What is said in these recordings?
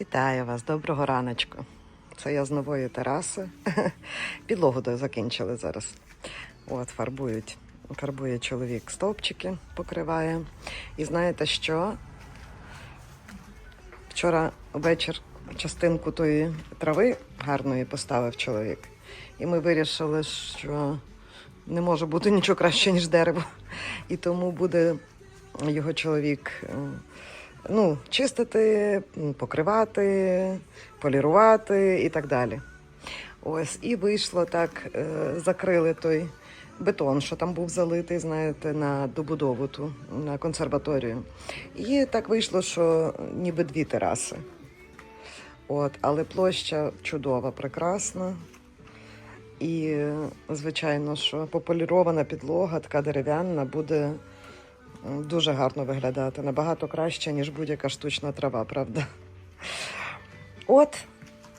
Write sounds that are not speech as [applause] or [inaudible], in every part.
Вітаю вас, доброго раночку. Це я з нової тераси. [laughs] Підлогу закінчили зараз. От, фарбують. Фарбує чоловік стовпчики, покриває. І знаєте що? Вчора вечір частинку тої трави гарної поставив чоловік. І ми вирішили, що не може бути нічого краще, ніж дерево. І тому буде його чоловік е, ну, чистити, покривати, полірувати і так далі. Ось, і вийшло так, е, закрили той бетон, що там був залитий, знаєте, на добудову ту, на консерваторію. І так вийшло, що ніби дві тераси. От, але площа чудова, прекрасна. І, звичайно, що пополірована підлога, така дерев'яна, буде дуже гарно виглядати. Набагато краще, ніж будь-яка штучна трава, правда? От,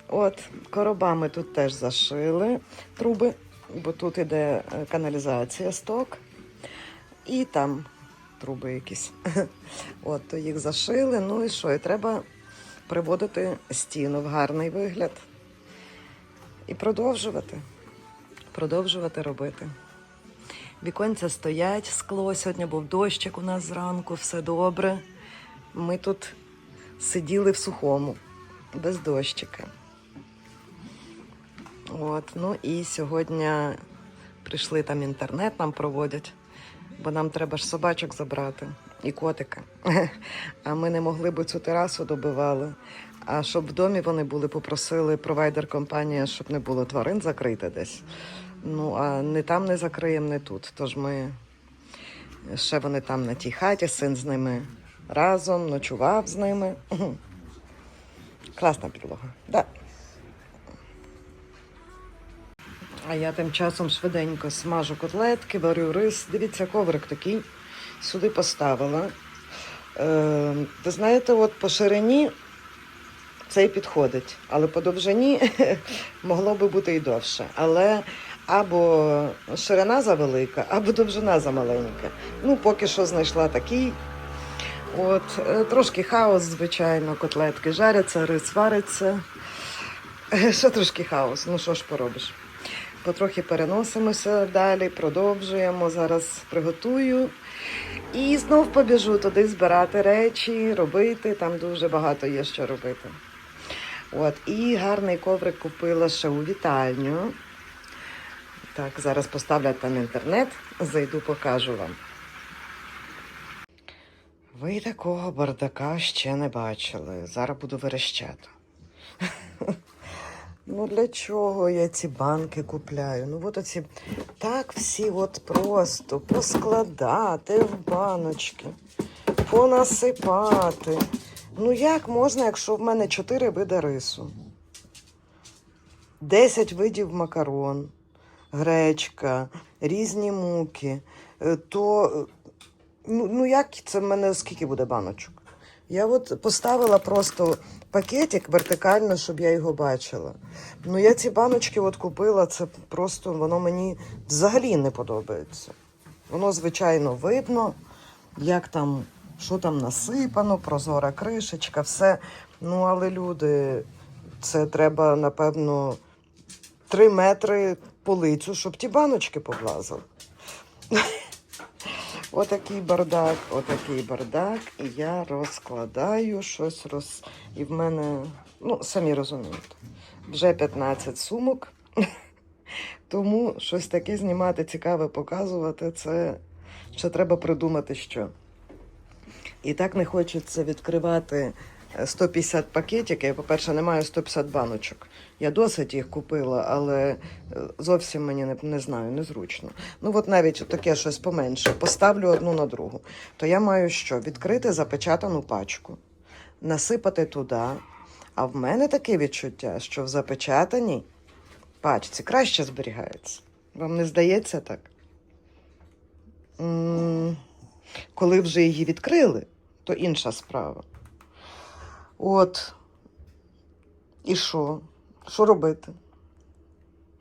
от, коробами тут теж зашили труби, бо тут іде е, каналізація сток. І там труби якісь. [laughs] От, то їх зашили. Ну і що? І треба приводити стіну в гарний вигляд. І продовжувати. Продовжувати робити. Віконця стоять, скло. Сьогодні був дощик у нас зранку, все добре. Ми тут сиділи в сухому, без дощика. От, ну і сьогодні прийшли там інтернет, нам проводять, бо нам треба ж собачок забрати і котика. [laughs] А ми не могли б цю терасу добивали. А щоб в домі вони були, попросили провайдер компанія, щоб не було тварин закрити десь. Ну, а не там не закриємо, не тут. Тож ми ще вони там на тій хаті, син з ними разом, ночував з ними. Класна підлога. Да. А я тим часом швиденько смажу котлетки, варю рис. Дивіться, коврик такий. Сюди поставила. Е, ви знаєте, от по ширині цей підходить, але по довжині [laughs] могло би бути і довше. Але або ширина завелика, або довжина замаленька. Ну, поки що знайшла такий. От, е, трошки хаос, звичайно, котлетки жаряться, рис вариться. Е, Ще трошки хаос, ну що ж поробиш. Потрохи переносимося далі, продовжуємо. Зараз приготую. І знов побіжу туди збирати речі, робити. Там дуже багато є що робити. От, і гарний коврик купила ще у вітальню. Так, зараз поставлю там інтернет, зайду, покажу вам. Ви такого бардака ще не бачили. Зараз буду верещати. [laughs] Ну для чого я ці банки купляю? Ну от оці так всі от просто поскладати в баночки, понасипати. Ну як можна, якщо в мене чотири види рису? 10 видів макарон, гречка, різні муки. Е, То е, ну, ну як це в мене скільки буде баночок? Я от поставила просто пакетик вертикально, щоб я його бачила. Ну я ці баночки от купила, це просто воно мені взагалі не подобається. Воно, звичайно, видно, як там, що там насипано, прозора кришечка, все. Ну, але люди, це треба, напевно, три метри полицю, щоб ті баночки повлазили. [laughs] Отакий бардак, отакий бардак, і я розкладаю щось роз. І в мене, ну, самі розумієте, вже 15 сумок. [laughs] Тому щось таке знімати, цікаве показувати, це ще треба придумати що. І так не хочеться відкривати е, 150 пакетиків. По-перше, немає 150 баночок. Я досить їх купила, але е, зовсім мені не, не знаю, незручно. Ну, от навіть таке щось поменше. Поставлю одну на другу. То я маю що? Відкрити запечатану пачку, насипати туди. А в мене таке відчуття, що в запечатаній пачці краще зберігається. Вам не здається так? М, Коли вже її відкрили, то інша справа. От. І що? Що робити?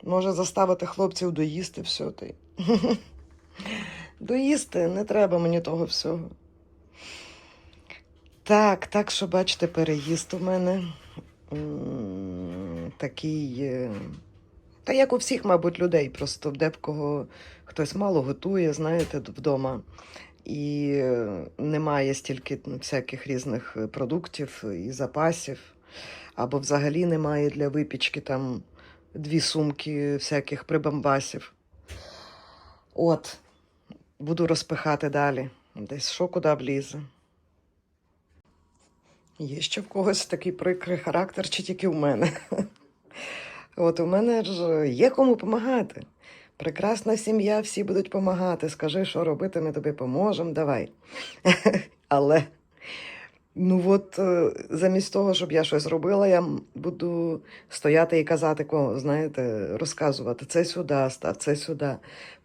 Може заставити хлопців доїсти все ти. [laughs] Доїсти не треба мені того всього. Так, так що бачите, переїзд у мене. такий. е, Та як у всіх, мабуть, людей, просто де в кого хтось мало готує, знаєте, вдома. І е, немає стільки всяких різних е, продуктів і запасів, або взагалі немає для випічки там дві сумки всяких прибамбасів. От, буду розпихати далі. Десь що куди влізе. Є ще в когось такий прикрий характер, чи тільки в мене. [laughs] От у мене ж є кому допомагати. Прекрасна сім'я, всі будуть допомагати. Скажи, що робити, ми тобі поможемо, давай. [laughs] Але ну от е, замість того, щоб я щось робила, я буду стояти і казати, ко- знаєте, розказувати це сюди, став, це сюди.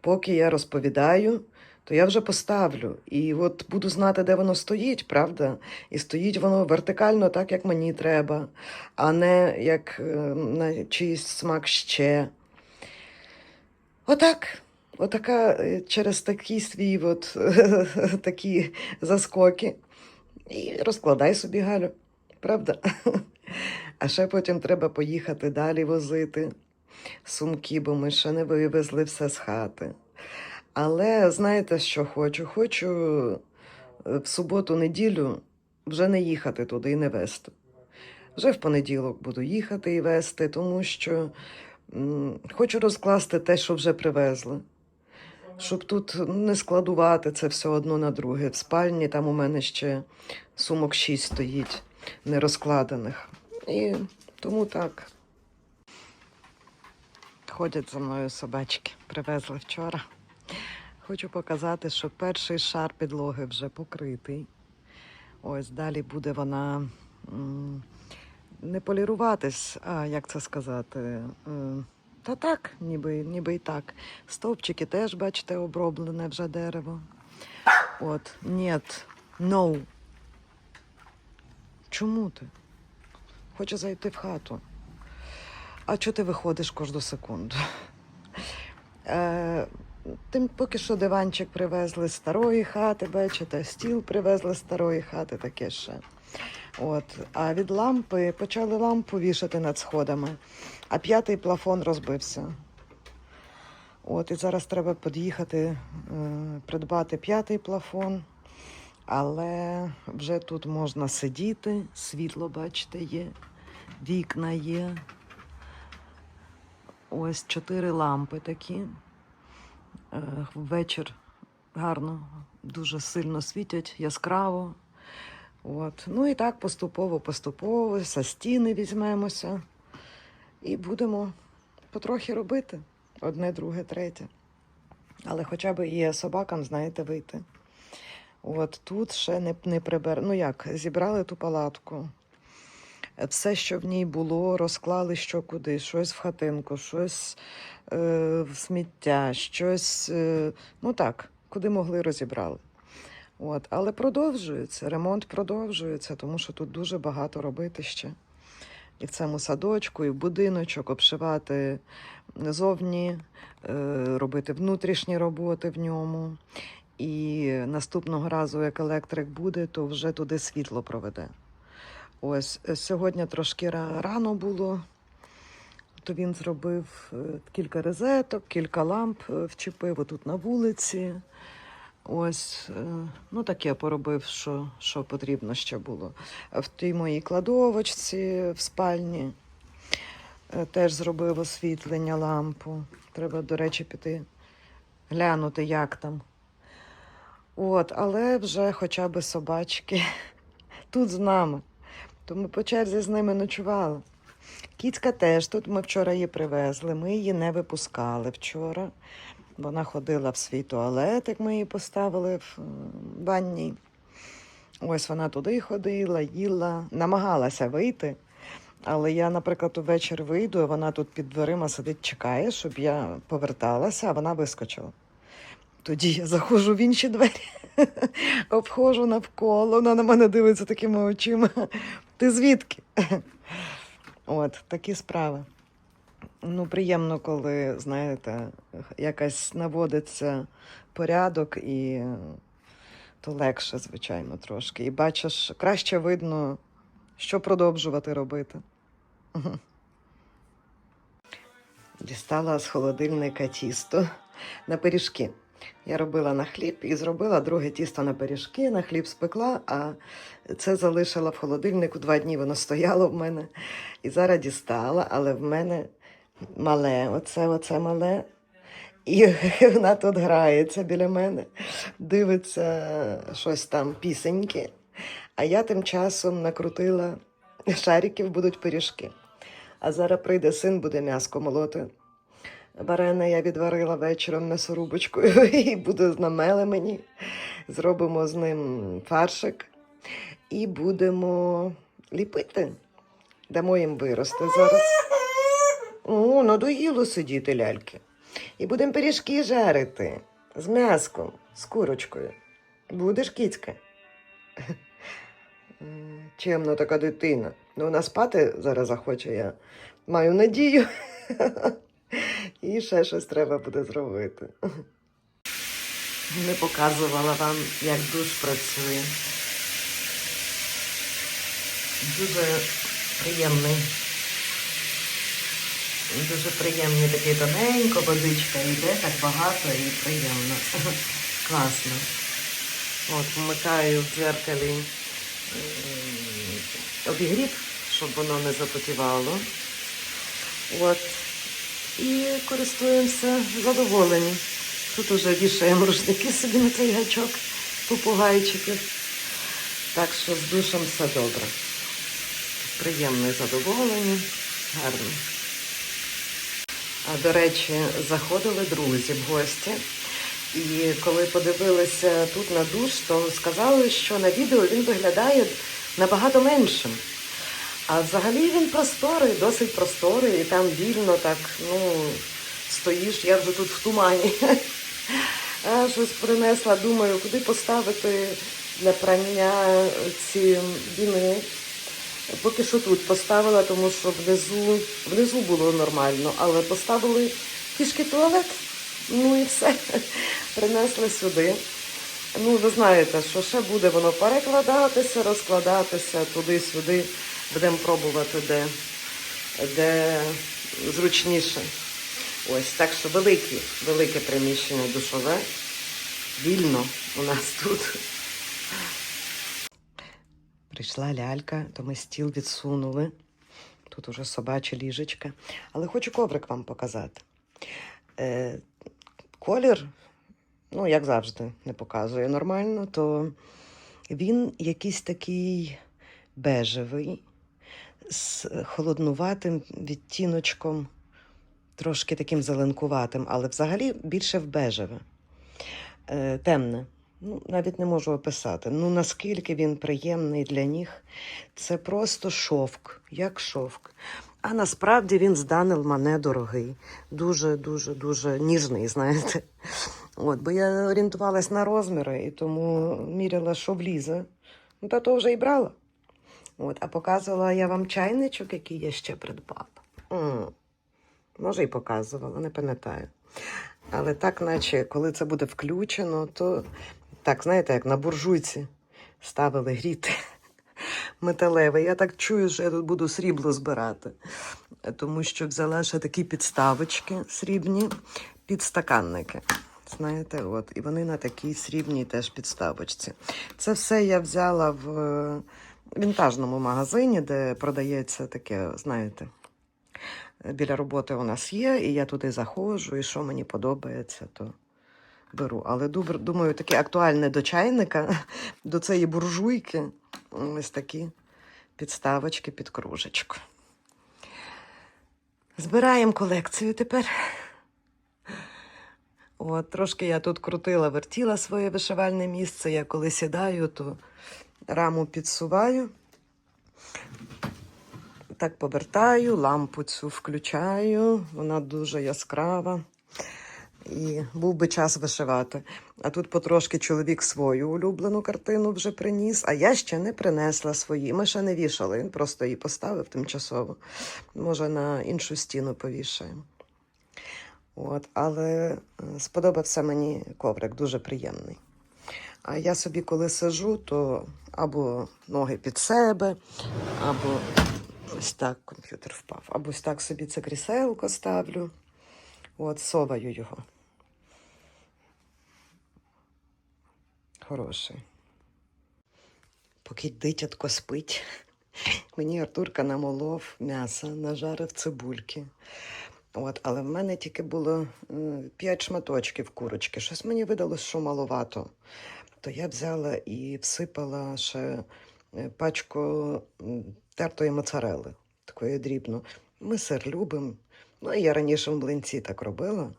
Поки я розповідаю, то я вже поставлю. І от буду знати, де воно стоїть, правда? І стоїть воно вертикально так, як мені треба, а не як е, на чийсь смак ще. Отак. Отака е, через такий свій от, [laughs] такі заскоки. І розкладай собі Галю, правда? [laughs] А ще потім треба поїхати далі возити сумки, бо ми ще не вивезли все з хати. Але знаєте, що хочу? Хочу е, в суботу-неділю вже не їхати туди і не вести. Вже в понеділок буду їхати і вести, тому що хочу розкласти те, що вже привезли. Щоб тут не складувати це все одно на друге. В спальні там у мене ще сумок шість стоїть нерозкладених. І тому так. Ходять за мною собачки, привезли вчора. Хочу показати, що перший шар підлоги вже покритий. Ось далі буде вона не поліруватись, а як це сказати? е, Та так, ніби, ніби і так. Стовпчики теж, бачите, оброблене вже дерево. От, нет, no. Чому ти? Хочу зайти в хату. А чого ти виходиш кожну секунду? Е, тим поки що диванчик привезли з старої хати, бачите, стіл привезли з старої хати, таке ще. От. А від лампи почали лампу вішати над сходами, а п'ятий плафон розбився. От, і зараз треба під'їхати, е, придбати п'ятий плафон. Але вже тут можна сидіти, світло, бачите, є, вікна є. Ось чотири лампи такі. Е, Ввечір гарно, дуже сильно світять, яскраво. От. Ну і так поступово, поступово, за стіни візьмемося і будемо потрохи робити одне, друге, третє. Але хоча б і собакам, знаєте, вийти. От тут ще не, не прибер... Ну як, зібрали ту палатку. Все, що в ній було, розклали що куди, щось в хатинку, щось е, в сміття, щось, е, ну так, куди могли розібрали. От. Але продовжується, ремонт продовжується, тому що тут дуже багато робити ще. І в цьому садочку, і в будиночок, обшивати зовні, е, робити внутрішні роботи в ньому. І наступного разу, як електрик буде, то вже туди світло проведе. Ось е, сьогодні трошки рано було, то він зробив е, кілька розеток, кілька ламп вчепив отут на вулиці. Ось, е, ну таке поробив, що, що потрібно ще було. В тій моїй кладовочці в спальні е, теж зробив освітлення лампу. Треба, до речі, піти глянути, як там. От, але вже хоча б собачки [laughs] тут з нами. То ми по черзі з ними ночували. Кіцька теж тут ми вчора її привезли. Ми її не випускали вчора. Вона ходила в свій туалет, як ми її поставили в е, ванній. Ось вона туди ходила, їла, намагалася вийти. Але я, наприклад, увечері вийду, а вона тут під дверима сидить, чекає, щоб я поверталася, а вона вискочила. Тоді я заходжу в інші двері, [laughs] обходжу навколо, вона на мене дивиться такими очима. Ти звідки? От, такі справи. Ну, приємно, коли, знаєте, якась наводиться порядок, і то легше, звичайно, трошки. І бачиш, краще видно, що продовжувати робити. [laughs] Дістала з холодильника тісто на пиріжки. Я робила на хліб і зробила друге тісто на пиріжки, на хліб спекла, а це залишила в холодильнику. Два дні воно стояло в мене. І зараз дістала, але в мене мале, оце, оце мале. І [laughs] вона тут грається біля мене, дивиться щось там пісеньки. А я тим часом накрутила шариків, будуть пиріжки. А зараз прийде син, буде м'яско молоти. Варена я відварила вечором м'ясорубочкою [laughs] і буде намеле мені. Зробимо з ним фаршик і будемо ліпити. Дамо їм вирости зараз. О, надоїло сидіти ляльки. І будемо пиріжки жарити з м'яском, з курочкою. Будеш кіцька? М, Чемна така дитина. Ну, вона спати зараз захоче, я маю надію. І ще щось треба буде зробити. Не показувала вам, як душ працює. Дуже приємний. Дуже приємний такий тоненько, водичка йде, так багато і приємно. [laughs] Класно. От, вмикаю в дзеркалі обігрів, щоб воно не запотівало. От. І користуємося задоволені. Тут уже вішаємо рушники собі на цей гачок, попугайчиків. Так що з душем все добре. Приємно і задоволені, гарно. До речі, заходили друзі в гості. І коли подивилися тут на душ, то сказали, що на відео він виглядає набагато меншим. А взагалі він просторий, досить просторий, і там вільно так, ну, стоїш, я вже тут в тумані. [laughs] Щось принесла, думаю, куди поставити для прання ці віни. Поки що тут поставила, тому що внизу, внизу було нормально, але поставили фішки туалет. Ну і все. [laughs] Принесли сюди. Ну, ви знаєте, що ще буде воно перекладатися, розкладатися туди-сюди. Будемо пробувати, де, де зручніше. Ось так що велике, велике приміщення душове. Вільно у нас тут. Прийшла лялька, то ми стіл відсунули. Тут уже собаче ліжечка. Але хочу коврик вам показати. Е, колір, ну, як завжди, не показує нормально, то він якийсь такий бежевий, з холоднуватим відтіночком, трошки таким зеленкуватим, але взагалі більше в бежеве. Е, темне. Ну, навіть не можу описати. Ну, наскільки він приємний для ніг. Це просто шовк, як шовк. А насправді він з Данил Мане дорогий. Дуже, дуже, ніжний, знаєте. От, бо я орієнтувалась на розміри і тому міряла, що влізе. Ну, та то вже і брала. От, а показувала я вам чайничок, який я ще придбала. М, Може, і показувала, не пам'ятаю. Але так, наче, коли це буде включено, то так, знаєте, як на буржуйці ставили гріти [laughs] металеве. Я так чую, що я тут буду срібло збирати, тому що взяла ще такі підставочки срібні, підстаканники. Знаєте, от, і вони на такій срібній теж підставочці. Це все я взяла в е, вінтажному магазині, де продається таке, знаєте, біля роботи у нас є, і я туди заходжу, і що мені подобається, то беру. Але думаю, таке актуальне до чайника, [laughs] до цієї буржуйки. Ось такі підставочки під кружечку. Збираємо колекцію тепер. От, трошки я тут крутила, вертіла своє вишивальне місце. Я коли сідаю, то раму підсуваю. Так повертаю, лампу цю включаю, вона дуже яскрава. І був би час вишивати. А тут потрошки чоловік свою улюблену картину вже приніс, а я ще не принесла свої. Ми ще не вішали, він просто її поставив тимчасово. Може, на іншу стіну повішаємо. От, але е, сподобався мені коврик, дуже приємний. А я собі, коли сижу, то або ноги під себе, або Ось так комп'ютер впав. Або ось так собі це кріселко ставлю. От, соваю його. Хороший. Поки дитятко спить, [laughs] мені Артурка намолов м'яса, нажарив цибульки. От, але в мене тільки було е, п'ять шматочків курочки. Щось мені видалось, що маловато. То я взяла і всипала ще е, пачку тертої моцарели, такої дрібно. Ми сир любимо. Ну, я раніше в млинці так робила,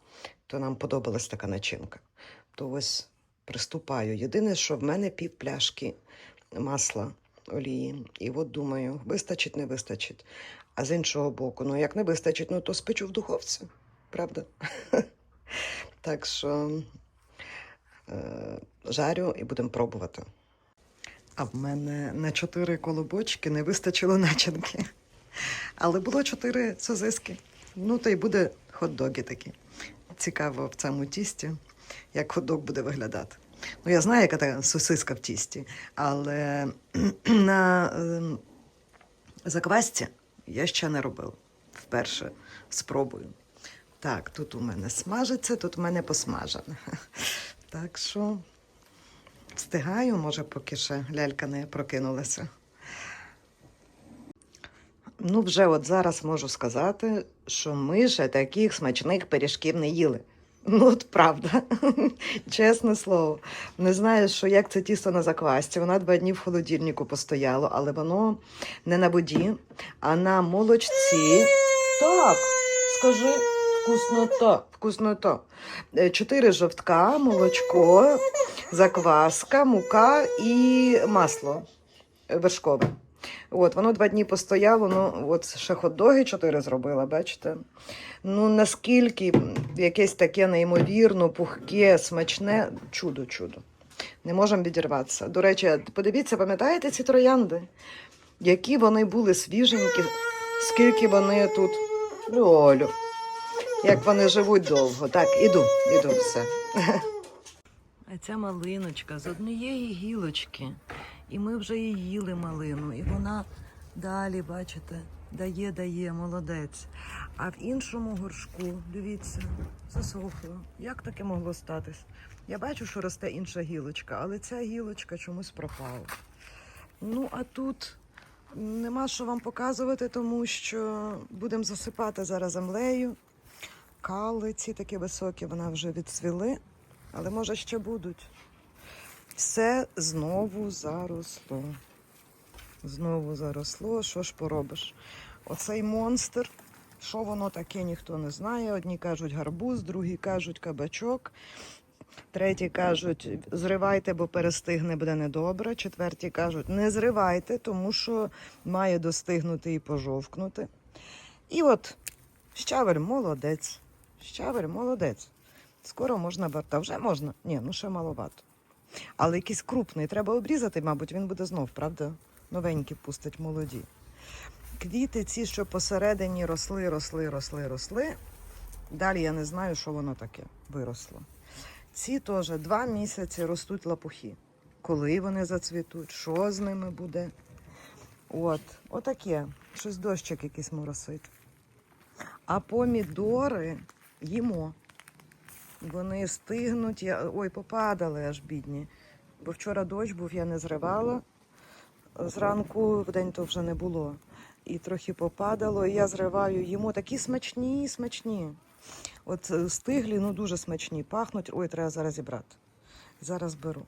то нам подобалась така начинка. То ось приступаю. Єдине, що в мене пів пляшки масла олії. І от думаю, вистачить, не вистачить. А з іншого боку, ну як не вистачить, ну то спечу в духовці, правда? [laughs] так що е, жарю і будемо пробувати. А в мене на чотири колобочки не вистачило начинки. Але було чотири сосиски. Ну, то й буде хот-доги такі. Цікаво в цьому тісті, як хот-дог буде виглядати. Ну, я знаю, яка та сосиска в тісті, але [clears throat] на ем, заквасці я ще не робила. Вперше спробую. Так, тут у мене смажиться, тут у мене посмажене. [laughs] Так що встигаю, може, поки ще лялька не прокинулася. Ну, вже от зараз можу сказати, що ми ще таких смачних пиріжків не їли. Ну, от правда, [laughs] чесне слово. Не знаю, що як це тісто на заквасці. Вона два дні в холодильнику постояло, але воно не на воді, а на молочці. Так, скажи, вкуснота, вкуснота. Е, Чотири жовтка, молочко, закваска, мука і масло вершкове. От, воно два дні постояло, ну от ще хот-доги чотири зробила, бачите? Ну наскільки якесь таке неймовірно, пухке, смачне, чудо, чудо. Не можемо відірватися. До речі, подивіться, пам'ятаєте ці троянди? Які вони були свіженькі, скільки вони тут. Льолю. Як вони живуть довго. Так, іду, іду, все. А ця малиночка з однієї гілочки. І ми вже її їли малину. І вона далі, бачите, дає, дає, молодець. А в іншому горшку, дивіться, засохло. Як таке могло статись? Я бачу, що росте інша гілочка, але ця гілочка чомусь пропала. Ну, а тут нема що вам показувати, тому що будемо засипати зараз землею. Кали ці такі високі, вона вже відцвіли, але може ще будуть. Все знову заросло. Знову заросло. Що ж поробиш? Оцей монстр, що воно таке, ніхто не знає. Одні кажуть гарбуз, другі кажуть кабачок. Треті кажуть, зривайте, бо перестигне буде недобре. Четверті кажуть, не зривайте, тому що має достигнути і пожовкнути. І от щавель молодець. Щавель молодець. Скоро можна барта. Вже можна? Ні, ну ще маловато. Але якийсь крупний треба обрізати, мабуть, він буде знов, правда? Новенькі пустить молоді. Квіти ці, що посередині росли, росли, росли, росли. Далі я не знаю, що воно таке виросло. Ці теж два місяці ростуть лапухи. Коли вони зацвітуть, що з ними буде? От, отаке. Щось дощик якийсь моросить. А помідори їмо. Вони стигнуть. Я... Ой, попадали аж бідні. Бо вчора дощ був, я не зривала. Зранку в день то вже не було. І трохи попадало, і я зриваю їмо. Такі смачні, смачні. От е, стиглі, ну дуже смачні. Пахнуть. Ой, треба зараз зібрати. Зараз беру.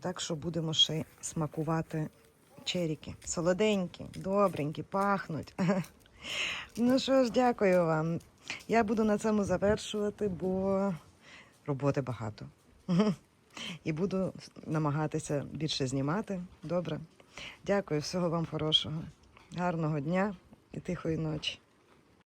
Так що будемо ще смакувати черіки. Солоденькі, добренькі, пахнуть. [laughs] Ну що ж, дякую вам. Я буду на цьому завершувати, бо роботи багато. І буду намагатися більше знімати. Добре. Дякую, всього вам хорошого. Гарного дня і тихої ночі.